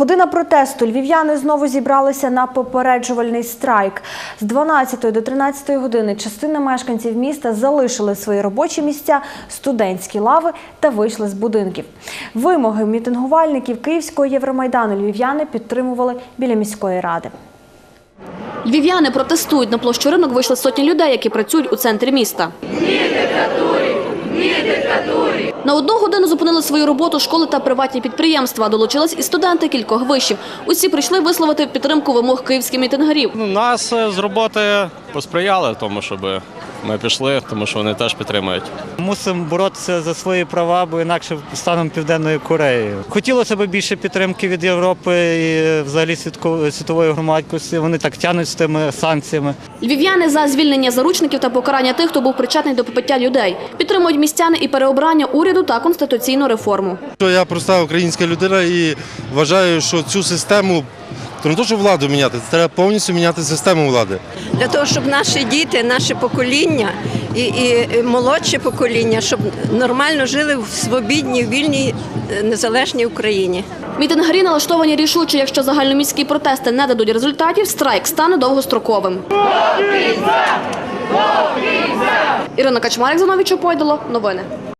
Година протесту. Львів'яни знову зібралися на попереджувальний страйк. З 12 до 13 години частина мешканців міста залишили свої робочі місця, студентські лави та вийшли з будинків. Вимоги мітингувальників Київського Євромайдану львів'яни підтримували біля міської ради. Львів'яни протестують. На площу ринок вийшли сотні людей, які працюють у центрі міста. На одну годину зупинили свою роботу школи та приватні підприємства. Долучились і студенти кількох вишів. Усі прийшли висловити підтримку вимог київських мітингарів. Ну, нас е, з роботи посприяли тому, щоб ми пішли, тому що вони теж підтримують. Мусимо боротися за свої права, бо інакше станемо південною Кореєю. Хотілося б більше підтримки від Європи і е, взагалі світової громадськості. Вони так тянуть з тими санкціями. Львів'яни за звільнення заручників та покарання тих, хто був причетний до побиття людей. Підтримують містяни і переобрання уряду та конституційну реформу. Я проста українська людина і вважаю, що цю систему то не то, що владу міняти, це треба повністю міняти систему влади. для того, щоб наші діти, наше покоління і, і молодше покоління, щоб нормально жили в свобідній, вільній, е, незалежній Україні. Мітингарі налаштовані рішуче, якщо загальноміські протести не дадуть результатів, страйк стане довгостроковим. Ірина Качмарик, Занович Опойдало. Новини.